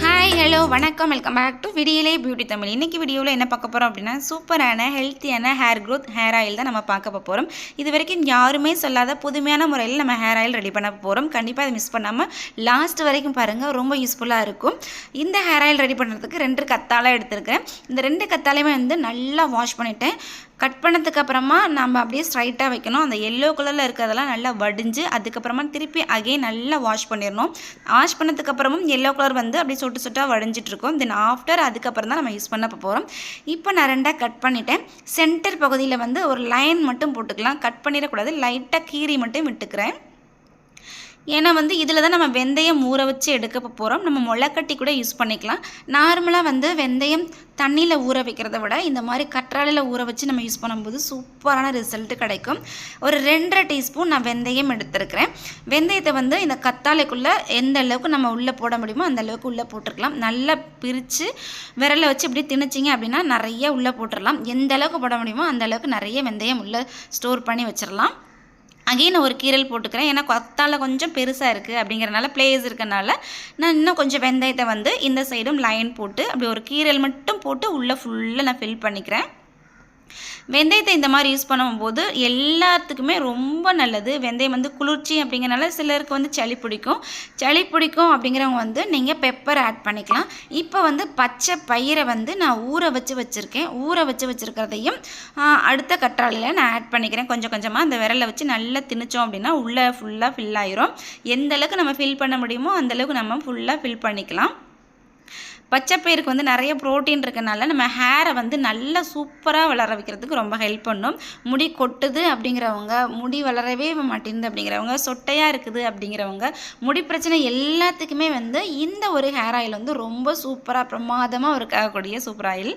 Hi hello வணக்கம். Welcome back to Vidiyale beauty Tamil இன்னைக்கு வீடியோவில் என்ன பார்க்க போகிறோம் அப்படின்னா சூப்பரான ஹெல்த்தியான ஹேர் க்ரோத் ஹேர் ஆயில் தான் நம்ம பார்க்க போகிறோம் இது வரைக்கும் யாருமே சொல்லாத புதுமையான முறையில் நம்ம ஹேர் ஆயில் ரெடி பண்ண போகிறோம் கண்டிப்பாக அதை மிஸ் பண்ணாமல் லாஸ்ட் வரைக்கும் பாருங்கள் ரொம்ப யூஸ்ஃபுல்லாக இருக்கும். இந்த ஹேர் ஆயில் ரெடி பண்ணுறதுக்கு ரெண்டு கத்தாலாக எடுத்திருக்கேன் இந்த ரெண்டு கத்தாலையுமே வந்து நல்லா வாஷ் பண்ணிவிட்டேன் கட் பண்ணதுக்கு அப்புறமா நம்ம அப்படியே ஸ்ட்ரைட்டாக வைக்கணும். அந்த எல்லோ கலரில் இருக்கிறதெல்லாம் நல்லா வடிஞ்சு அதுக்கப்புறமா திருப்பி அகைன் நல்லா வாஷ் பண்ணிடணும். வாஷ் பண்ணதுக்கு அப்புறமும் எல்லோ கலர் வந்து அப்படியே சொட்டு சொட்டாக வடிஞ்சிட்டு இருக்கும். தென் ஆஃப்டர் அதுக்கப்புறம் தான் நம்ம யூஸ் பண்ண போகிறோம் இப்போ நான் ரெண்டாக கட் பண்ணிட்டேன். சென்டர் பகுதியில் வந்து ஒரு லைன் மட்டும் போட்டுக்கலாம். கட் பண்ணிடக்கூடாது. லைட்டாக கீரி மட்டும் விட்டுக்கிறேன். ஏன்னா வந்து இதில் தான் நம்ம வெந்தயம் ஊற வச்சு எடுக்க போகிறோம் நம்ம முளைக்கட்டி கூட யூஸ் பண்ணிக்கலாம். நார்மலாக வந்து வெந்தயம் தண்ணியில் ஊற வைக்கிறத விட இந்த மாதிரி கற்றாழையில் ஊற வச்சு நம்ம யூஸ் பண்ணும்போது சூப்பரான ரிசல்ட்டு கிடைக்கும். ஒரு ரெண்டரை டீஸ்பூன் நான் வெந்தயம் எடுத்திருக்கிறேன். வெந்தயத்தை வந்து இந்த கத்தாழைக்குள்ளே எந்த அளவுக்கு நம்ம உள்ளே போட முடியுமோ அந்த அளவுக்கு உள்ளே போட்டுருக்கலாம் நல்லா பிரித்து விரலை வச்சு இப்படி திணிச்சிங்க அப்படின்னா நிறைய உள்ளே போட்டுடலாம். எந்த அளவுக்கு போட முடியுமோ அந்த அளவுக்கு நிறைய வெந்தயம் உள்ளே ஸ்டோர் பண்ணி வச்சிடலாம். அகைன் ஒரு கீரல் போட்டுக்கிறேன். ஏன்னா கொத்தால கொஞ்சம் பெருசாக இருக்குது அப்படிங்கிறனால பிளேஸ் இருக்கனால நான் இன்னும் கொஞ்சம் வெந்தயத்தை வந்து இந்த சைடும் லைன் போட்டு அப்படி ஒரு கீரல் மட்டும் போட்டு உள்ளே ஃபுல்லாக நான் ஃபில் பண்ணிக்கிறேன். வெந்தயத்தை இந்த மாதிரி யூஸ் பண்ணும்போது எல்லாத்துக்குமே ரொம்ப நல்லது. வெந்தயம் வந்து குளிர்ச்சி அப்படிங்கிறனால சிலருக்கு வந்து சளி பிடிக்கும். சளி பிடிக்கும் அப்படிங்கிறவங்க வந்து நீங்கள் பெப்பர் ஆட் பண்ணிக்கலாம். இப்போ வந்து பச்சை பயிரை வந்து நான் ஊற வச்சு வச்சுருக்கேன். ஊற வச்சு வச்சுருக்கிறதையும் அடுத்த கற்றாழையில் நான் ஆட் பண்ணிக்கிறேன். கொஞ்சம் கொஞ்சமாக அந்த விரலை வச்சு நல்லா திணிச்சோம் அப்படின்னா உள்ளே ஃபுல்லாக ஃபில் ஆயிரும். எந்த அளவுக்கு நம்ம ஃபில் பண்ண முடியுமோ அந்தளவுக்கு நம்ம ஃபுல்லாக ஃபில் பண்ணிக்கலாம். பச்சைப்பயிருக்கு வந்து நிறைய ப்ரோட்டீன் இருக்கனால நம்ம ஹேரை வந்து நல்லா சூப்பராக வளர வைக்கிறதுக்கு ரொம்ப ஹெல்ப் பண்ணும். முடி கொட்டுது அப்படிங்கிறவங்க முடி வளரவே மாட்டேங்குது அப்படிங்கிறவங்க சொட்டையாக இருக்குது அப்படிங்கிறவங்க முடி பிரச்சனை எல்லாத்துக்குமே வந்து இந்த ஒரு ஹேர் ஆயில் வந்து ரொம்ப சூப்பராக பிரமாதமாக இருக்கக்கூடிய சூப்பர் ஆயில்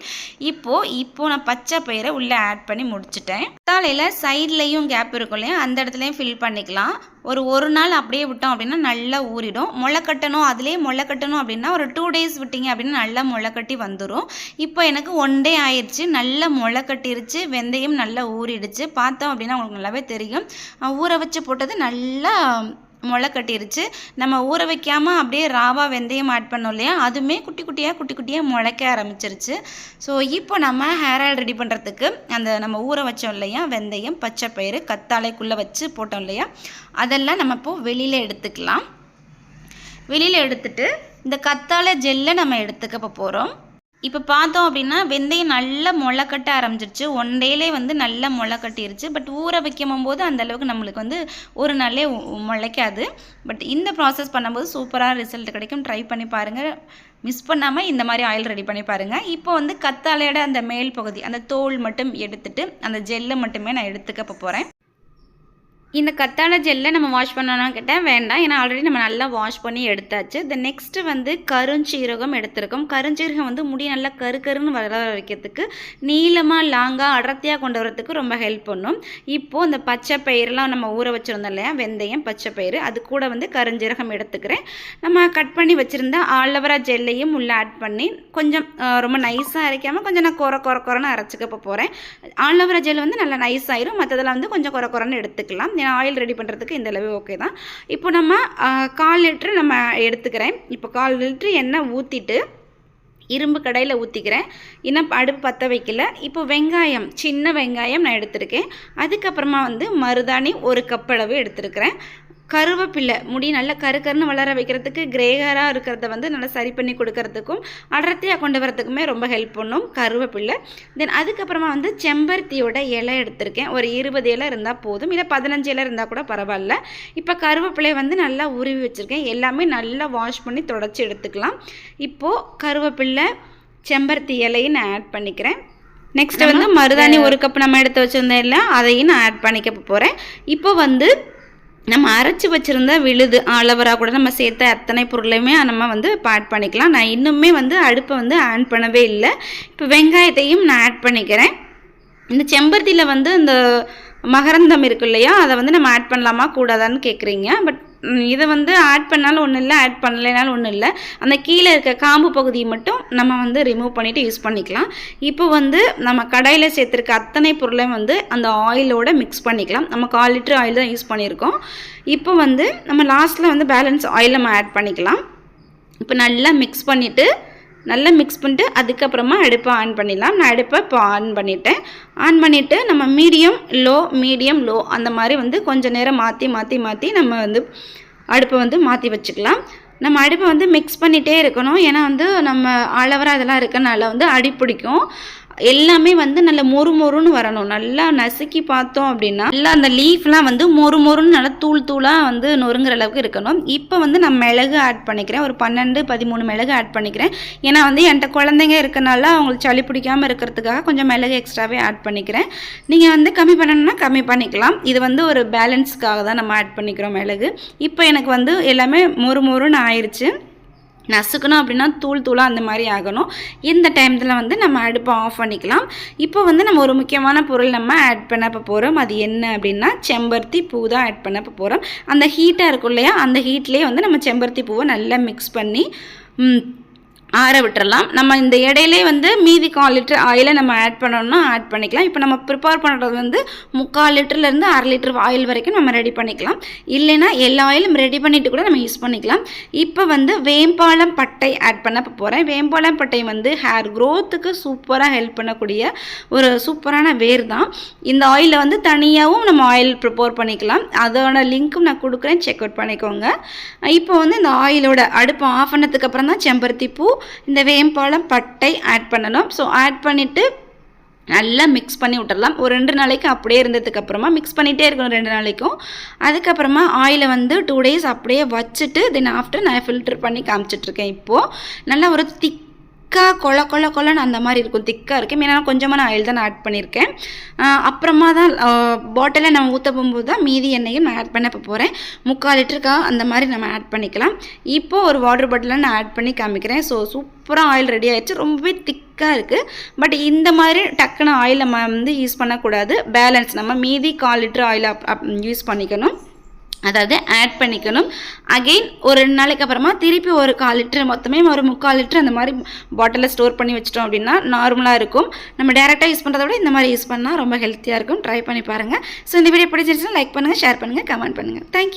இப்போது இப்போது நான் பச்சை பயிரை உள்ளே ஆட் பண்ணி முடிச்சிட்டேன். தாலையில் சைட்லேயும் கேப் இருக்கும் இல்லையா? அந்த இடத்துலையும் ஃபில் பண்ணிக்கலாம். ஒரு ஒரு நாள் அப்படியே விட்டோம் அப்படின்னா நல்லா ஊறிடும். முளை கட்டணும் அதுலேயே முளை கட்டணும் அப்படின்னா ஒரு டூ டேஸ் விட்டீங்க அப்படின்னா நல்லா முளை கட்டி வந்துடும் இப்போ எனக்கு ஒன் டே ஆயிடுச்சு நல்லா முளை கட்டிருச்சு வெந்தயம் நல்லா ஊறிடுச்சு. பார்த்தோம் அப்படின்னா உங்களுக்கு நல்லாவே தெரியும். ஊற வச்சு போட்டது நல்லா முளை கட்டிருச்சு. நம்ம ஊற வைக்காமல் அப்படியே ராவா வெந்தயம் ஆட் பண்ணோம் இல்லையா? அதுவுமே குட்டி குட்டியாக குட்டி குட்டியாக முளைக்க ஆரம்பிச்சிருச்சு. ஸோ இப்போ நம்ம ஹேர் ஆயில் ரெடி பண்ணுறதுக்கு அந்த நம்ம ஊற வச்சோம் இல்லையா? வெந்தயம் பச்சை பயிறு கத்தாழைக்குள்ளே வச்சு போட்டோம் இல்லையா? அதெல்லாம் நம்ம இப்போது வெளியில் எடுத்துக்கலாம். வெளியில் எடுத்துட்டு இந்த கத்தாழை ஜெல்லை நம்ம எடுத்துக்க இப்போ போகிறோம் இப்போ பார்த்தோம் அப்படின்னா வெந்தயம் நல்லா முளை கட்ட ஆரம்பிச்சிருச்சு. ஒன் டேலே வந்து நல்லா முளை கட்டிருச்சு. பட் ஊற வைக்கும் போது அந்த அளவுக்கு நம்மளுக்கு வந்து ஒரு நாளே முளைக்காது. பட் இந்த ப்ராசஸ் பண்ணும்போது சூப்பராக ரிசல்ட் கிடைக்கும். ட்ரை பண்ணி பாருங்கள் மிஸ் பண்ணாமல் இந்த மாதிரி ஆயில் ரெடி பண்ணி பாருங்கள் இப்போ வந்து கத்தாழையோட அந்த மேல் பகுதி அந்த தோல் மட்டும் எடுத்துட்டு அந்த ஜெல்லை மட்டுமே நான் எடுத்துக்க போகிறேன் இந்த கத்தாழை ஜெல்லை நம்ம வாஷ் பண்ணணும்னு கேட்டால் வேண்டாம். ஏன்னா ஆல்ரெடி நம்ம நல்லா வாஷ் பண்ணி எடுத்தாச்சு. த நெக்ஸ்ட்டு வந்து கருஞ்சீரகம் எடுத்திருக்கோம். கருஞ்சீரகம் வந்து முடி நல்லா கரு கருன்னு வளர வைக்கிறதுக்கு நீளமாக லாங்காக அடர்த்தியாக கொண்டு வரதுக்கு ரொம்ப ஹெல்ப் பண்ணும். இப்போது இந்த பச்சை பயிரெலாம் நம்ம ஊற வச்சுருந்தோம் இல்லையா? வெந்தயம் பச்சை பயிர் அது கூட வந்து கருஞ்சீரகம் எடுத்துக்கிறேன். நம்ம கட் பண்ணி வச்சுருந்த ஆலோவரா ஜெல்லையும் உள்ளே ஆட் பண்ணி கொஞ்சம் ரொம்ப நைஸாக அரைக்காமல் கொஞ்சம் நான் குறை குறை குறைன்னு அரைச்சிக்க போகிறேன் ஆலோவரா ஜெல் வந்து நல்லா நைஸ் ஆயிரும். மற்றதெல்லாம் வந்து கொஞ்சம் குறை குறைன்னு எடுத்துக்கலாம். ஆயில் ரெடி பண்ணுறதுக்கு இந்த அளவு ஓகே தான். இப்போ நம்ம கால் லிட்ரு நம்ம எடுத்துக்கிறேன். இப்போ கால் லிட்ரு எண்ணெய் ஊற்றிட்டு இரும்பு கடையில் ஊற்றிக்கிறேன் இன்னும் அடுப்பு பற்ற வைக்கல. இப்போ வெங்காயம் சின்ன வெங்காயம் நான் எடுத்திருக்கேன். அதுக்கப்புறமா வந்து மருதாணி ஒரு கப் அளவு எடுத்திருக்கிறேன். கருவேப்பிலை முடி நல்லா கரு கருன்னு வளர வைக்கிறதுக்கு கிரேகராக இருக்கிறத வந்து நல்லா சரி பண்ணி கொடுக்கறதுக்கும் அடர்த்தியாக கொண்டு வரதுக்குமே ரொம்ப ஹெல்ப் பண்ணும் கருவேப்பிலை தென் அதுக்கப்புறமா வந்து செம்பருத்தியோட இலை எடுத்திருக்கேன். ஒரு இருபது இலை இருந்தால் போதும். இல்லை பதினஞ்சு இலை இருந்தால் கூட பரவாயில்ல. இப்போ கருவேப்பிலை வந்து நல்லா உருவி வச்சுருக்கேன். எல்லாமே நல்லா வாஷ் பண்ணி தொடச்சி எடுத்துக்கலாம். இப்போது கருவேப்பிலை செம்பருத்தி இலையும் நான் ஆட் பண்ணிக்கிறேன். நெக்ஸ்ட் வந்து மருதாணி ஒரு கப் நம்ம எடுத்து வச்சுருந்தோம் இல்லை அதையும் நான் ஆட் பண்ணிக்க போகிறேன் இப்போ வந்து நம்ம அரைச்சி வச்சுருந்த விழுது ஆலவரா கூட நம்ம சேர்த்த அத்தனை பொருளையுமே நம்ம வந்து ஆட் பண்ணிக்கலாம். நான் இன்னுமே வந்து அடுப்பை வந்து ஆன் பண்ணவே இல்லை. இப்போ வெங்காயத்தையும் நான் ஆட் பண்ணிக்கிறேன். இந்த செம்பருத்தியில் வந்து இந்த மகரந்தம் இருக்கு இல்லையா? அதை வந்து நம்ம ஆட் பண்ணலாமா? கூடாதான்னு கேட்குறீங்க பட் இதை வந்து ஆட் பண்ணாலும் ஒன்றும் இல்லை ஆட் பண்ணலைனாலும் ஒன்றும் இல்லை. அந்த கீழே இருக்க காம்பு பகுதியை மட்டும் நம்ம வந்து ரிமூவ் பண்ணிவிட்டு யூஸ் பண்ணிக்கலாம். இப்போ வந்து நம்ம கடையில் சேர்த்துருக்க அத்தனை பொருளையும் வந்து அந்த ஆயிலோட மிக்ஸ் பண்ணிக்கலாம். நம்ம கால் லிட்டர் ஆயில் தான் யூஸ் பண்ணியிருக்கோம். இப்போ வந்து நம்ம லாஸ்ட்டில் வந்து பேலன்ஸ் ஆயில் நம்ம ஆட் பண்ணிக்கலாம். இப்போ நல்லா மிக்ஸ் பண்ணிவிட்டு நல்லா மிக்ஸ் பண்ணிட்டு அதுக்கப்புறமா அடுப்பை ஆன் பண்ணிடலாம். நான் அடுப்பை இப்போ ஆன் பண்ணிட்டேன். ஆன் பண்ணிவிட்டு நம்ம மீடியம் லோ மீடியம் லோ அந்த மாதிரி வந்து கொஞ்சம் நேரம் மாற்றி மாற்றி மாற்றி நம்ம வந்து அடுப்பை வந்து மாற்றி வச்சுக்கலாம். நம்ம அடுப்பை வந்து மிக்ஸ் பண்ணிகிட்டே இருக்கணும். ஏன்னா வந்து நம்ம அளவராக இதெல்லாம் இருக்கனால வந்து அடி பிடிக்கும். எல்லாமே வந்து நல்ல மொறு மொறுன்னு வரணும். நல்லா நசுக்கி பார்த்தோம் அப்படின்னா நல்லா அந்த லீஃப்லாம் வந்து மொறு மொறுன்னு நல்லா தூள் தூளாக வந்து நொறுங்குற அளவுக்கு இருக்கணும். இப்போ வந்து நான் மிளகு ஆட் பண்ணிக்கிறேன். ஒரு பன்னெண்டு பதிமூணு மிளகு ஆட் பண்ணிக்கிறேன். ஏன்னா வந்து என்கிட்ட குழந்தைங்க இருக்கனால அவங்களுக்கு சளி பிடிக்காமல் இருக்கிறதுக்காக கொஞ்சம் மிளகு எக்ஸ்ட்ராவே ஆட் பண்ணிக்கிறேன். நீங்கள் வந்து கம்மி பண்ணணும்னா கம்மி பண்ணிக்கலாம். இது வந்து ஒரு பேலன்ஸ்க்காக தான் நம்ம ஆட் பண்ணிக்கிறோம் மிளகு. இப்போ எனக்கு வந்து எல்லாமே மொறு மொறுன்னு ஆயிடுச்சு நசுக்கணும் அப்படின்னா தூள் தூளாக அந்த மாதிரி ஆகணும். இந்த டைமத்தில் வந்து நம்ம அடுப்பை ஆஃப் பண்ணிக்கலாம். இப்போ வந்து நம்ம ஒரு முக்கியமான பொருள் நம்ம ஆட் பண்ண போகிறோம் அது என்ன அப்படின்னா செம்பருத்தி பூ தான் ஆட் பண்ண போகிறோம் அந்த ஹீட்டாக இருக்கும் இல்லையா? அந்த ஹீட்லேயே வந்து நம்ம செம்பருத்தி பூவை நல்லா மிக்ஸ் பண்ணி ஆற விட்டுறலாம். நம்ம இந்த இடையிலே வந்து மீதி கால் லிட்டர் ஆயிலை நம்ம ஆட் பண்ணணும்னா ஆட் பண்ணிக்கலாம். இப்போ நம்ம ப்ரிப்பேர் பண்ணுறது வந்து முக்கால் லிட்டர்லேருந்து அரை லிட்டர் ஆயில் வரைக்கும் நம்ம ரெடி பண்ணிக்கலாம். இல்லைன்னா எல்லா ஆயிலும் ரெடி பண்ணிட்டு கூட நம்ம யூஸ் பண்ணிக்கலாம். இப்போ வந்து வேம்பாலம் பட்டை ஆட் பண்ண போகிறேன் வேம்பாலம் பட்டை வந்து ஹேர் க்ரோத்துக்கு சூப்பராக ஹெல்ப் பண்ணக்கூடிய ஒரு சூப்பரான வேர் தான். இந்த ஆயிலை வந்து தனியாகவும் நம்ம ஆயில் ப்ரிப்பேர் பண்ணிக்கலாம். அதோட லிங்க்கும் நான் கொடுக்குறேன். செக் அவுட் பண்ணிக்கோங்க. இப்போ வந்து இந்த ஆயிலோட அடுப்பு ஆஃப் பண்ணதுக்கப்புறம் தான் செம்பருத்தி பூ இந்த வேம்பாலம் பட்டை ஆட் பண்ணணும். ஸோ ஆட் பண்ணிவிட்டு நல்லா மிக்ஸ் பண்ணி விட்டுடலாம் ஒரு ரெண்டு நாளைக்கு அப்படியே இருந்ததுக்கு அப்புறமா மிக்ஸ் பண்ணிகிட்டே இருக்கணும் ரெண்டு நாளைக்கும். அதுக்கப்புறமா ஆயிலை வந்து டூ டேஸ் அப்படியே வச்சுட்டு தென் ஆஃப்டர் நான் ஃபில்டர் பண்ணி காமிச்சிட்ருக்கேன் இப்போது நல்லா ஒரு திக் திக்காக கொல கொல கொலன்னு அந்த மாதிரி இருக்கும். திக்காக இருக்கும் ஏன்னா கொஞ்சமாக நான் ஆயில் தான் ஆட் பண்ணியிருக்கேன். அப்புறமா தான் பாட்டிலில் நம்ம ஊற்ற போகும்போது தான் மீதி எண்ணெயும் நான் ஆட் பண்ண இப்போ போகிறேன் முக்கால் லிட்டருக்காக அந்த மாதிரி நம்ம ஆட் பண்ணிக்கலாம். இப்போ ஒரு வாட்டர் பாட்டிலில் நான் ஆட் பண்ணி காமிக்கிறேன். ஸோ சூப்பராக ஆயில் ரெடி ஆகிடுச்சு ரொம்பவே திக்காக இருக்குது பட் இந்த மாதிரி டக்குன்னு ஆயில் நம்ம வந்து யூஸ் பண்ணக்கூடாது. பேலன்ஸ் நம்ம மீதி கால் லிட்டர் ஆயில் யூஸ் பண்ணிக்கணும். அதாவது ஆட் பண்ணிக்கணும். அகெயின் ஒரு ரெண்டு நாளைக்கு அப்புறமா திருப்பி ஒரு கால் லிட்டர் மொத்தமே ஒரு முக்கால் லிட்டர் அந்த மாதிரி பாட்டிலில் ஸ்டோர் பண்ணி வச்சிட்டோம் அப்படின்னா நார்மலாக இருக்கும். நம்ம டேரெக்டாக யூஸ் பண்ணுறத விட இந்த மாதிரி யூஸ் பண்ணால் ரொம்ப ஹெல்த்தியாக இருக்கும். ட்ரை பண்ணி பாருங்கள் ஸோ இந்த வீடியோ பிடிச்சிருச்சுன்னா லைக் பண்ணுங்கள் ஷேர் பண்ணுங்கள் கமெண்ட் பண்ணுங்கள் தேங்க்யூ